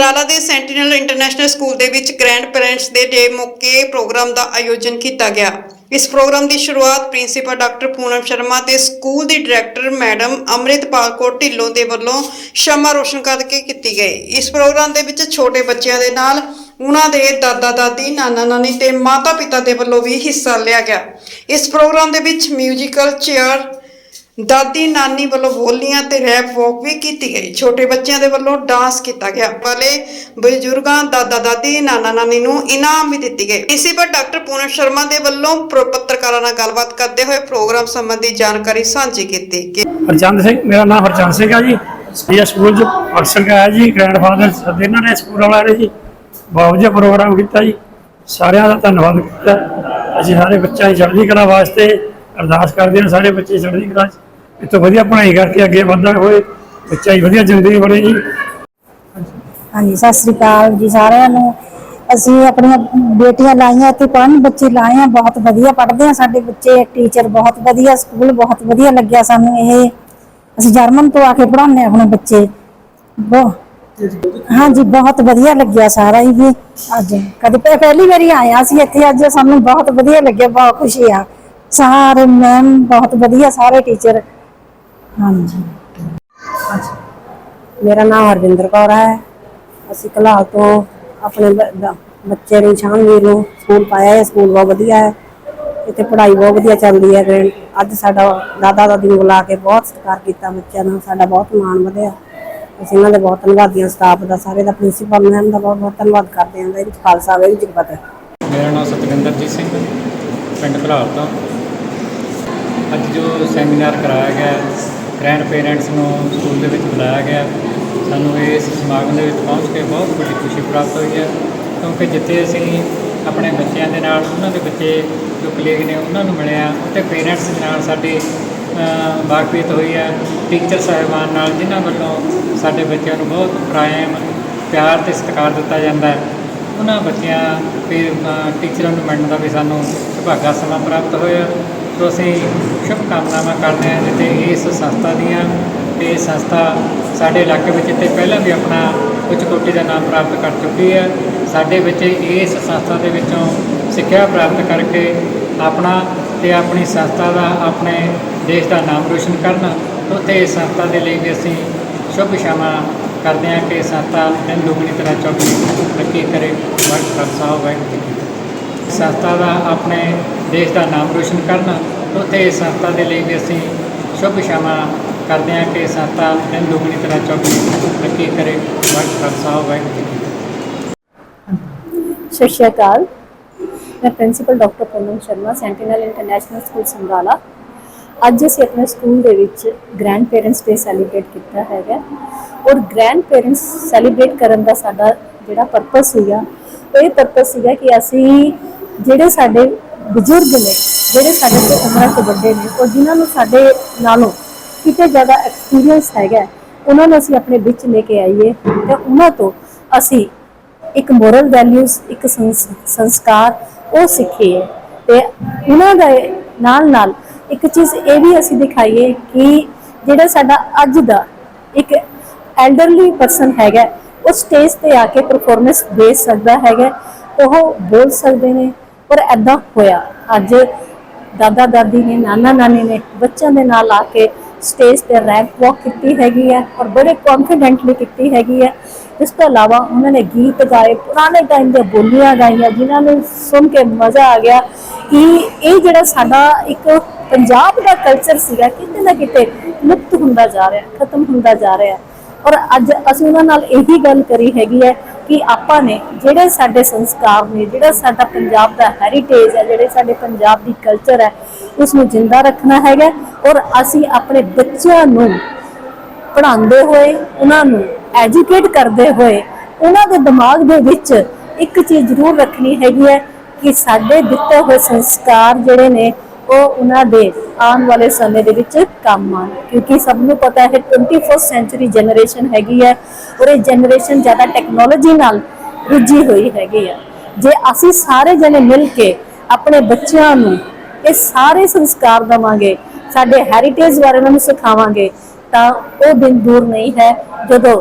ਸਮਰਾਲਾ ਦੇ sentinel international school ਦੇ ਵਿੱਚ ਗ੍ਰੈਂਡ ਪੇਰੈਂਟਸ ਦੇ ਡੇ ਮੌਕੇ ਪ੍ਰੋਗਰਾਮ ਦਾ ਆਯੋਜਨ ਕੀਤਾ ਗਿਆ। ਇਸ ਪ੍ਰੋਗਰਾਮ ਦੀ ਸ਼ੁਰੂਆਤ ਪ੍ਰਿੰਸੀਪਲ ਡਾਕਟਰ ਪੂਨਮ ਸ਼ਰਮਾ ਤੇ ਸਕੂਲ ਦੀ ਡਾਇਰੈਕਟਰ ਮੈਡਮ ਅੰਮ੍ਰਿਤਪਾਲ ਕੌਰ ਢਿੱਲੋਂ ਦੇ ਵੱਲੋਂ ਸ਼ਮਾ ਰੋਸ਼ਨ ਕਰਕੇ ਕੀਤੀ ਗਈ। ਇਸ ਪ੍ਰੋਗਰਾਮ ਦੇ ਵਿੱਚ ਛੋਟੇ ਬੱਚਿਆਂ ਦੇ ਨਾਲ ਉਹਨਾਂ ਦੇ ਦਾਦਾ ਦਾਦੀ, ਨਾਨਾ ਨਾਨੀ ਤੇ ਮਾਤਾ ਪਿਤਾ ਦੇ ਵੱਲੋਂ ਵੀ ਹਿੱਸਾ ਲਿਆ ਗਿਆ। ਇਸ ਪ੍ਰੋਗਰਾਮ ਦੇ ਵਿੱਚ ਮਿਊਜ਼ੀਕਲ ਚੇਅਰ ਦਾਦੀ ਨਾਨੀ ਵੱਲੋਂ ਬੋਲੀਆਂ ਤੇ ਰੈਪ ਵਾਕ ਵੀ ਕੀਤੀ ਗਈ। ਛੋਟੇ ਬੱਚਿਆਂ ਦੇ ਵੱਲੋਂ ਡਾਂਸ ਕੀਤਾ ਗਿਆ। ਵਾਲੇ ਬਜ਼ੁਰਗਾਂ, ਦਾਦਾ, ਦਾਦੀ, ਨਾਨਾ, ਨਾਨੀ ਨੂੰ ਇਨਾਮ ਵੀ ਦਿੱਤੀ ਗਈ ਇਸੇ ਪਰ ਡਾਕਟਰ ਪੂਨਮ ਸ਼ਰਮਾ ਦੇ ਵੱਲੋਂ ਪੱਤਰਕਾਰਾਂ ਨਾਲ ਗੱਲਬਾਤ ਕਰਦੇ ਹੋਏ ਪ੍ਰੋਗਰਾਮ ਸੰਬੰਧੀ ਜਾਣਕਾਰੀ ਸਾਂਝੀ ਕੀਤੀ ਹਰਚੰਦ ਸਿੰਘ, ਮੇਰਾ ਨਾਮ ਹਰਚੰਦ ਸਿੰਘ ਹੈ ਜੀ। ਇਹ ਸਕੂਲ ਚ ਅਕਸਰ ਗਿਆ ਜੀ ਗ੍ਰੈਂਡਫਾਦਰ ਸਦੇ ਇਹਨਾਂ ਨੇ ਸਕੂਲ ਵਾਲਿਆਂ ਨੇ ਜੀ। ਬਹੁਤ ਵਧੀਆ ਪ੍ਰੋਗਰਾਮ ਕੀਤਾ ਜੀ। ਸਾਰਿਆਂ ਦਾ ਧੰਨਵਾਦ ਕੀਤਾ। ਅਸੀਂ ਸਾਰੇ ਬੱਚਿਆਂ ਦੀ ਚੜ੍ਹਦੀ ਕਲਾ ਵਾਸਤੇ ਅਰਦਾਸ ਕਰਦੇ ਹਾਂ ਸਾਰੇ ਬੱਚੇ ਚੜ੍ਹਦੀ ਕਲਾ ਚ। ਇਤੋਂ ਵਧੀਆ ਪੜ੍ਹਾਈ ਕਰਕੇ ਅੱਗੇ ਵਧਣ ਹੋਏ, ਬੱਚਾ ਹੀ ਵਧੀਆ ਜ਼ਿੰਦਗੀ ਬਣੇ ਜੀ। ਹਾਂਜੀ, ਸਤਿ ਸ੍ਰੀ ਅਕਾਲ ਜੀ ਸਾਰਿਆਂ ਨੂੰ। ਅਸੀਂ ਆਪਣੀਆਂ ਬੇਟੀਆਂ ਲਾਈਆਂ ਇੱਥੇ ਪੜ੍ਹਨ, ਬੱਚੇ ਲਾਏ ਆ, ਬਹੁਤ ਵਧੀਆ ਪੜ੍ਹਦੇ ਆ ਸਾਡੇ ਬੱਚੇ ਟੀਚਰ ਬਹੁਤ ਵਧੀਆ ਸਕੂਲ ਬਹੁਤ ਵਧੀਆ ਲੱਗਿਆ ਸਾਨੂੰ ਇਹ। ਅਸੀਂ ਜਰਮਨ ਤੋਂ ਆ ਕੇ ਪੜਾਉਂਦੇ ਆਪਣੇ ਬੱਚੇ। ਹਾਂਜੀ, ਬਹੁਤ ਵਧੀਆ ਲੱਗਿਆ ਸਾਰਾ ਹੀ ਵੀ ਅੱਜ ਕਦੇ ਪਹਿਲੀ ਵਾਰੀ ਆਇਆ ਸੀ ਇੱਥੇ, ਅੱਜ ਸਾਨੂੰ ਬਹੁਤ ਵਧੀਆ ਲੱਗਿਆ, ਬਹੁਤ ਖੁਸ਼ੀ ਆ। ਸਾਰੇ ਮੈਮ ਬਹੁਤ ਵਧੀਆ ਸਾਰੇ ਟੀਚਰ ਹਾਂਜੀ। ਮੇਰਾ ਨਾਮ ਹਰਵਿੰਦਰ ਕੌਰ ਹੈ। ਅਸੀਂ ਕਲਾਲ ਤੋਂ ਆਪਣੇ ਬ- ਬੱਚੇ ਨੂੰ ਸ਼ਾਨਵੀਰ ਨੂੰ ਸਕੂਲ ਪਾਇਆ ਹੈ। ਸਕੂਲ ਬਹੁਤ ਵਧੀਆ ਹੈ। ਇੱਥੇ ਪੜ੍ਹਾਈ ਬਹੁਤ ਵਧੀਆ ਚੱਲਦੀ ਹੈ। ਅੱਜ ਸਾਡਾ ਦਾਦਾ ਦਾਦੀ ਨੂੰ ਬੁਲਾ ਕੇ ਬਹੁਤ ਸਤਿਕਾਰ ਕੀਤਾ ਬੱਚਿਆਂ ਨੂੰ ਸਾਡਾ ਬਹੁਤ ਮਾਣ ਵਧਿਆ। ਅਸੀਂ ਇਹਨਾਂ ਦੇ ਬਹੁਤ ਧੰਨਵਾਦੀ ਹਾਂ ਸਟਾਫ ਦਾ ਸਾਰੇ ਦਾ ਪ੍ਰਿੰਸੀਪਲ ਮੈਮ ਦਾ ਬਹੁਤ ਬਹੁਤ ਧੰਨਵਾਦ ਕਰਦੇ ਹਾਂ। ਇਹਦੇ ਵਿੱਚ ਖਾਲਸਾ ਵਾਹਿਗੁਰੂ ਜੀ ਕੀ ਫਤਿਹ। ਮੇਰਾ ਨਾਮ ਸਤਵਿੰਦਰਜੀਤ ਸਿੰਘ ਪਿੰਡ ਘਲਾਲ ਤੋਂ। ਅੱਜ ਜੋ ਸੈਮੀਨਾਰ ਕਰਾਇਆ ਗਿਆ ਗ੍ਰੈਂਡ ਪੇਰੈਂਟਸ ਨੂੰ ਸਕੂਲ ਦੇ ਵਿੱਚ ਬੁਲਾਇਆ ਗਿਆ ਸਾਨੂੰ ਇਸ ਸਮਾਗਮ ਦੇ ਵਿੱਚ ਪਹੁੰਚ ਕੇ ਬਹੁਤ ਵੱਡੀ ਖੁਸ਼ੀ ਪ੍ਰਾਪਤ ਹੋਈ ਹੈ ਕਿਉਂਕਿ ਜਿੱਥੇ ਅਸੀਂ ਆਪਣੇ ਬੱਚਿਆਂ ਦੇ ਨਾਲ ਉਹਨਾਂ ਦੇ ਬੱਚੇ ਜੋ ਕਲੀਗ ਨੇ ਉਹਨਾਂ ਨੂੰ ਮਿਲਿਆ ਉੱਥੇ ਪੇਰੈਂਟਸ ਦੇ ਨਾਲ ਸਾਡੀ ਅ, ਵਾਕਫੀਅਤ ਹੋਈ ਹੈ ਟੀਚਰ ਸਾਹਿਬਾਨ ਨਾਲ ਜਿਨ੍ਹਾਂ ਵੱਲੋਂ ਸਾਡੇ ਬੱਚਿਆਂ ਨੂੰ ਬਹੁਤ ਪ੍ਰਾਇਮ ਪਿਆਰ ਤੇ ਸਤਿਕਾਰ ਦਿੱਤਾ ਜਾਂਦਾ ਹੈ ਉਹਨਾਂ ਬੱਚਿਆਂ ਤੇ ਟੀਚਰਾਂ ਨੂੰ ਮਿਲਣ ਦਾ ਵੀ ਸਾਨੂੰ ਸੁਭਾਗਾ ਸਮਾਂ ਪ੍ਰਾਪਤ ਹੋਇਆ ਤੋਂ ਅਸੀਂ ਸ਼ੁਭ ਕਾਮਨਾਵਾਂ ਕਰਦੇ ਹਾਂ ਜਿੱਥੇ ਇਸ ਸੰਸਥਾ ਦੀਆਂ ਤੇ ਸੰਸਥਾ ਸਾਡੇ ਇਲਾਕੇ ਵਿੱਚ ਤੇ ਪਹਿਲਾਂ ਵੀ ਆਪਣਾ ਉੱਚ ਕੋਟੀ ਦਾ ਨਾਮ ਪ੍ਰਾਪਤ ਕਰ ਚੁੱਕੀ ਹੈ। ਸਾਡੇ ਬੱਚੇ ਇਸ ਸੰਸਥਾ ਦੇ ਵਿੱਚੋਂ ਸਿੱਖਿਆ ਪ੍ਰਾਪਤ ਕਰਕੇ ਆਪਣਾ ਤੇ ਆਪਣੀ ਸੰਸਥਾ ਦਾ ਆਪਣੇ ਦੇਸ਼ ਦਾ ਨਾਮ ਰੋਸ਼ਨ ਕਰਨ, ਉੱਥੇ ਇਸ ਸੰਸਥਾ ਦੇ ਲਈ ਵੀ ਅਸੀਂ ਸ਼ੁਭ ਸ਼ਾਮਾ ਕਰਦੇ ਹਾਂ ਕਿ ਸੰਸਥਾ ਦਿਨ ਦੁਗਣੀ ਤਰ੍ਹਾਂ ਚੌਕੀ ਤਰੱਕੀ ਕਰੇ। ਵਾਹਿਗੁਰੂ ਖਾਲਸਾ, ਵਾਹਿਗੁਰੂ ਜੀ ਸੰਸਥਾ ਦਾ ਆਪਣੇ ਦੇਸ਼ ਦਾ ਨਾਮ ਰੋਸ਼ਨ ਕਰਨ, ਉੱਥੇ ਸੰਸਥਾ ਦੇ ਲਈ ਵੀ ਅਸੀਂ ਸ਼ੁਭ ਸ਼ਾਮਾ ਕਰਦੇ ਹਾਂ ਕਿ ਸੰਸਥਾ ਦਿਨ ਦੁਗਣੀ ਤਰ੍ਹਾਂ ਚੌਕੀ ਤਰੱਕੀ ਕਰੇ। ਵਾਹਿਗੁਰੂ ਖਾਲਸਾ, ਵਾਹਿਗੁਰੂ ਸਤਿ ਸ਼੍ਰੀ ਅਕਾਲ। ਮੈਂ principal doctor Poonam Sharma, Sentinel international school Sangala ਅੱਜ ਅਸੀਂ ਆਪਣੇ ਸਕੂਲ ਦੇ ਵਿੱਚ ਗ੍ਰੈਂਡ ਪੇਰੈਂਟਸ ਡੇ ਸੈਲੀਬ੍ਰੇਟ ਕੀਤਾ ਹੈਗਾ। ਔਰ ਗ੍ਰੈਂਡ ਪੇਰੈਂਟਸ ਸੈਲੀਬ੍ਰੇਟ ਕਰਨ ਦਾ ਸਾਡਾ ਜਿਹੜਾ ਪਰਪਸ ਸੀਗਾ, ਇਹ ਪਰਪਸ ਸੀਗਾ ਕਿ ਅਸੀਂ ਜਿਹੜੇ ਸਾਡੇ ਬਜ਼ੁਰਗ ਨੇ, ਜਿਹੜੇ ਸਾਡੇ ਤੋਂ ਉਮਰਾਂ ਤੋਂ ਵੱਡੇ ਨੇ ਉਹ ਜਿਨ੍ਹਾਂ ਨੂੰ ਸਾਡੇ ਨਾਲੋਂ ਕਿਤੇ ਜ਼ਿਆਦਾ ਐਕਸਪੀਰੀਅੰਸ ਹੈਗਾ, ਉਹਨਾਂ ਨੂੰ ਅਸੀਂ ਆਪਣੇ ਵਿੱਚ ਲੈ ਕੇ ਆਈਏ ਤੇ ਉਹਨਾਂ ਤੋਂ ਅਸੀਂ ਇੱਕ ਮੋਰਲ ਵੈਲਿਊਜ਼ ਇੱਕ ਸੰਸ- ਸੰਸਕਾਰ ਉਹ ਸਿੱਖੀਏ। ਤੇ ਉਹਨਾਂ ਦੇ ਨਾਲ ਨਾਲ ਇੱਕ ਚੀਜ਼ ਇਹ ਵੀ ਅਸੀਂ ਦਿਖਾਈਏ ਕਿ ਜਿਹੜਾ ਸਾਡਾ ਅੱਜ ਦਾ ਇੱਕ ਐਲਡਰਲੀ ਪਰਸਨ ਹੈਗਾ, ਉਹ ਸਟੇਜ ਤੇ ਆ ਕੇ ਪਰਫਾਰਮੈਂਸ ਦੇ ਸਕਦਾ ਹੈਗਾ, ਉਹ ਬੋਲ ਸਕਦੇ ਨੇ ਪਰ ਐਦਾਂ ਹੋਇਆ। ਅੱਜ ਦਾਦਾ ਦਾਦੀ ਨੇ, ਨਾਨਾ ਨਾਨੀ ਨੇ ਬੱਚਿਆਂ ਦੇ ਨਾਲ ਆ ਕੇ ਸਟੇਜ ਤੇ ਰੈਂਪ ਵਾਕ ਕੀਤੀ ਹੈਗੀ ਹੈ ਔਰ ਬੜੇ ਕੌਨਫੀਡੈਂਟਲੀ ਕੀਤੀ ਹੈਗੀ ਹੈ। ਇਸ ਤੋਂ ਇਲਾਵਾ ਉਹਨਾਂ ਨੇ ਗੀਤ ਗਾਏ, ਪੁਰਾਣੇ ਟਾਈਮ ਦੇ ਬੋਲੀਆਂ ਗਾਈਆਂ ਜਿਨ੍ਹਾਂ ਨੂੰ ਸੁਣ ਕੇ ਮਜ਼ਾ ਆ ਗਿਆ ਕਿ ਇਹ ਜਿਹੜਾ ਸਾਡਾ ਇੱਕ ਪੰਜਾਬ ਦਾ ਕਲਚਰ ਸੀਗਾ, ਕਿਤੇ ਨਾ ਕਿਤੇ ਲੁਪਤ ਹੁੰਦਾ ਜਾ ਰਿਹਾ, ਖਤਮ ਹੁੰਦਾ ਜਾ ਰਿਹਾ। ਔਰ ਅੱਜ ਅਸੀਂ ਉਹਨਾਂ ਨਾਲ ਇਹੀ ਗੱਲ ਕਰੀ ਹੈਗੀ ਹੈ ਕਿ ਆਪਾਂ ਨੇ ਜਿਹੜੇ ਸਾਡੇ ਸੰਸਕਾਰ ਨੇ, ਜਿਹੜਾ ਸਾਡਾ ਪੰਜਾਬ ਦਾ ਹੈਰੀਟੇਜ ਹੈ, ਜਿਹੜੇ ਸਾਡੇ ਪੰਜਾਬ ਦੀ ਕਲਚਰ ਹੈ ਉਸ ਨੂੰ ਜਿੰਦਾ ਰੱਖਣਾ ਹੈਗਾ ਔਰ ਅਸੀਂ ਆਪਣੇ ਬੱਚਿਆਂ ਨੂੰ ਪੜ੍ਹਾਉਂਦੇ ਹੋਏ, ਉਹਨਾਂ ਨੂੰ ਐਜੂਕੇਟ ਕਰਦੇ ਹੋਏ, ਉਹਨਾਂ ਦੇ ਦਿਮਾਗ ਦੇ ਵਿੱਚ ਇੱਕ ਚੀਜ਼ ਜ਼ਰੂਰ ਰੱਖਣੀ ਹੈਗੀ ਹੈ ਕਿ ਸਾਡੇ ਦਿੱਤੇ ਹੋਏ ਸੰਸਕਾਰ ਜਿਹੜੇ ਨੇ ਉਹ ਉਹਨਾਂ ਦੇ ਆਉਣ ਵਾਲੇ ਸਮੇਂ ਦੇ ਵਿੱਚ ਕੰਮ ਆਉਣ। ਕਿਉਂਕਿ ਸਭ ਨੂੰ ਪਤਾ ਹੈ 21st ਸੈਂਚੁਰੀ ਜਨਰੇਸ਼ਨ ਹੈਗੀ ਹੈ ਔਰ ਇਹ ਜਨਰੇਸ਼ਨ ਜ਼ਿਆਦਾ ਟੈਕਨੋਲੋਜੀ ਨਾਲ ਰੁੱਝੀ ਹੋਈ ਹੈਗੀ ਹੈ ਜੇ ਅਸੀਂ ਸਾਰੇ ਜਣੇ ਮਿਲ ਕੇ ਆਪਣੇ ਬੱਚਿਆਂ ਨੂੰ ਇਹ ਸਾਰੇ ਸੰਸਕਾਰ ਦਵਾਂਗੇ, ਸਾਡੇ ਹੈਰੀਟੇਜ ਬਾਰੇ ਉਹਨਾਂ ਨੂੰ ਸਿਖਾਵਾਂਗੇ, ਤਾਂ ਉਹ ਦਿਨ ਦੂਰ ਨਹੀਂ ਹੈ ਜਦੋਂ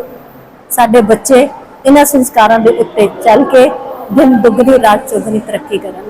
ਸਾਡੇ ਬੱਚੇ ਇਹਨਾਂ ਸੰਸਕਾਰਾਂ ਦੇ ਉੱਤੇ ਚੱਲ ਕੇ ਦਿਨ ਦੁੱਗਣੀ, ਰਾਤ ਚੌਗੁਣੀ ਤਰੱਕੀ ਕਰਾਂਗੇ